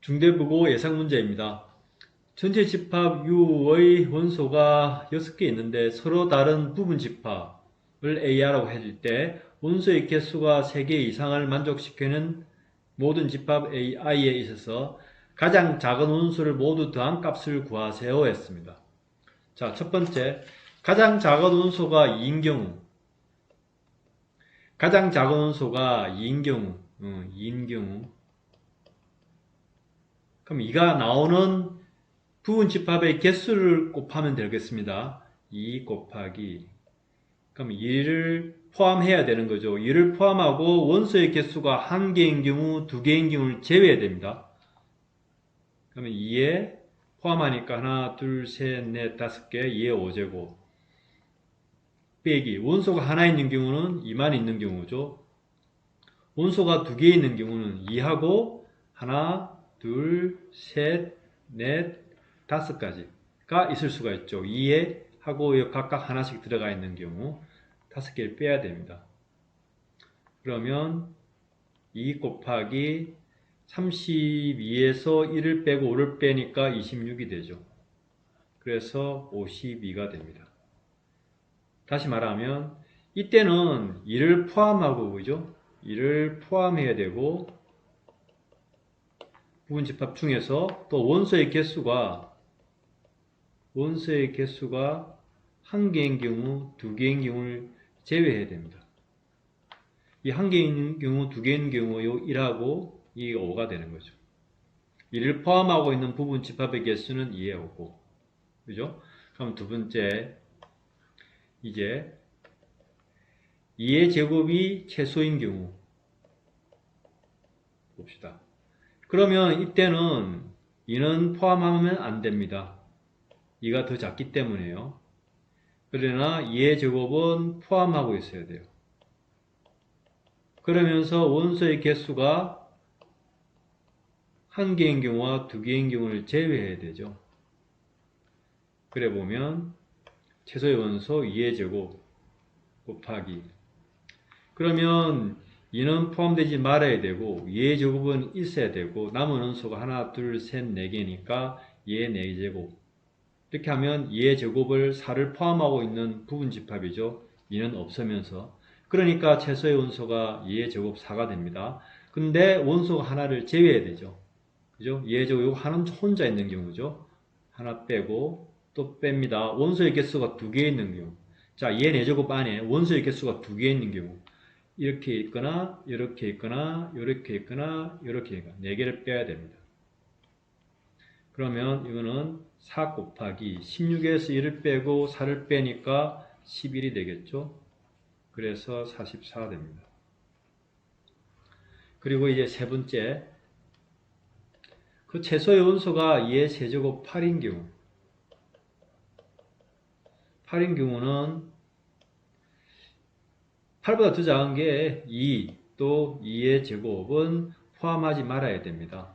중대부고 예상 문제입니다. 전체 집합 U의 원소가 6개 있는데 서로 다른 부분 집합을 A라고 해줄 때 원소의 개수가 3개 이상을 만족시키는 모든 집합 AI에 있어서 가장 작은 원소를 모두 더한 값을 구하세요 했습니다. 자, 첫 번째, 가장 작은 원소가 2인 경우 가장 작은 원소가 2인 경우, 어, 2인 경우 그럼 이가 나오는 부분 집합의 개수를 곱하면 되겠습니다. 2 곱하기 그럼 2를 포함해야 되는 거죠. 2를 포함하고 원소의 개수가 한 개인 경우, 두 개인 경우를 제외해야 됩니다. 그러면 2에 포함하니까 하나, 둘, 셋, 넷, 다섯 개, 2에 5제곱 빼기 원소가 하나 있는 경우는 2만 있는 경우죠. 원소가 두 개 있는 경우는 2하고 하나, 둘, 셋, 넷, 다섯 가지가 있을 수가 있죠. 2에 하고 각각 하나씩 들어가 있는 경우 다섯 개를 빼야 됩니다. 그러면 2 곱하기 32에서 1을 빼고 5를 빼니까 26이 되죠. 그래서 52가 됩니다. 다시 말하면 이때는 1을 포함하고 그죠? 1을 포함해야 되고 부분 집합 중에서 또 원소의 개수가 원소의 개수가 한 개인 경우, 두 개인 경우를 제외해야 됩니다. 이 한 개인 경우, 두 개인 경우 요 1하고 이 5가 되는 거죠. 1을 포함하고 있는 부분 집합의 개수는 2에 5고 그죠? 그럼 두 번째 이제 2의 제곱이 최소인 경우 봅시다. 그러면 이때는 2는 포함하면 안 됩니다. 2가 더 작기 때문에요. 그러나 2의 제곱은 포함하고 있어야 돼요. 그러면서 원소의 개수가 한 개인 경우와 두 개인 경우를 제외해야 되죠. 그래 보면 최소의 원소 2의 제곱 곱하기 그러면 2는 포함되지 말아야 되고 2의 제곱은 있어야 되고 남은 원소가 하나, 둘, 셋, 네 개니까 2의 4제곱 이렇게 하면 2의 제곱을 4를 포함하고 있는 부분 집합이죠. 2는 없으면서 그러니까 최소의 원소가 2의 제곱 4가 됩니다. 근데 원소가 하나를 제외해야 되죠. 그죠? 2의 제곱 이거 하나는 혼자 있는 경우죠. 하나 빼고 또 뺍니다. 원소의 개수가 두 개 있는 경우. 자, 2의 4제곱 안에 원소의 개수가 두 개 있는 경우. 이렇게 있거나 이렇게 있거나 이렇게 있거나 이렇게 있거나 네 개를 빼야 됩니다. 그러면 이거는 4 곱하기 16에서 1을 빼고 4를 빼니까 11이 되겠죠. 그래서 44 됩니다. 그리고 이제 세 번째 그 최소의 원소가 2의 세제곱 8인 경우 8인 경우는 8보다 더 작은 게 2, 또 2의 제곱은 포함하지 말아야 됩니다.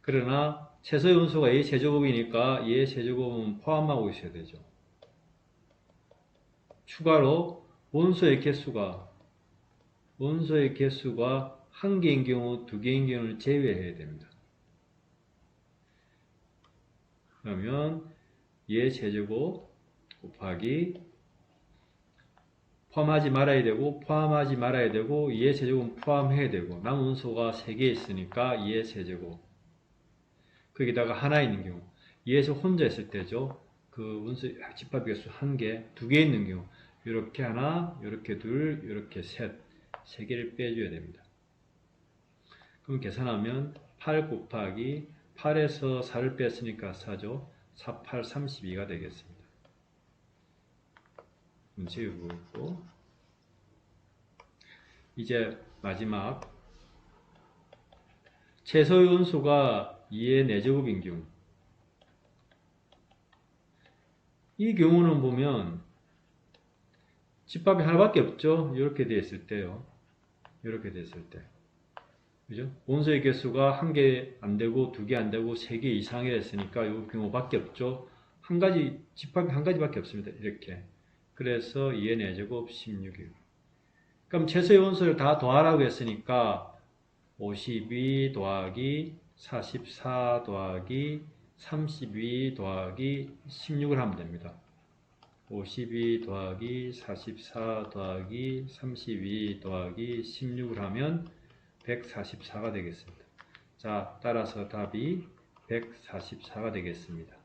그러나 최소의 원소가 A 세제곱이니까 A의 세제곱은 포함하고 있어야 되죠. 추가로 원소의 개수가 원소의 개수가 한 개인 경우, 두 개인 경우를 제외해야 됩니다. 그러면 얘 세제곱 곱하기 포함하지 말아야 되고 포함하지 말아야 되고 2의 세제곱은 포함해야 되고 남은 원소가 3개 있으니까 2의 세제곱. 거기다가 하나 있는 경우 2에서 혼자 있을 때죠. 그 원소 집합 개수 1개, 2개 있는 경우 이렇게 하나, 이렇게 둘, 이렇게 셋, 3개를 빼줘야 됩니다. 그럼 계산하면 8 곱하기 8에서 4를 뺐으니까 4죠. 4, 8, 32가 되겠습니다 지우고 있고. 이제 마지막. 최소의 원소가 2의 4제곱인 경우 이 경우는 보면 집합이 하나밖에 없죠. 이렇게 되어 있을 때요. 이렇게 됐을 때. 그죠? 원소의 개수가 한 개 안 되고 두 개 안 되고 세 개 이상이 됐으니까 이 경우밖에 없죠. 한 가지 집합이 한 가지밖에 없습니다. 이렇게 그래서 2의 4제곱 16이에요. 그럼 최소의 원소를 다 더하라고 했으니까 52 더하기 44 더하기 32 더하기 16을 하면 됩니다. 52 더하기 44 더하기 32 더하기 16을 하면 144가 되겠습니다. 자, 따라서 답이 144가 되겠습니다.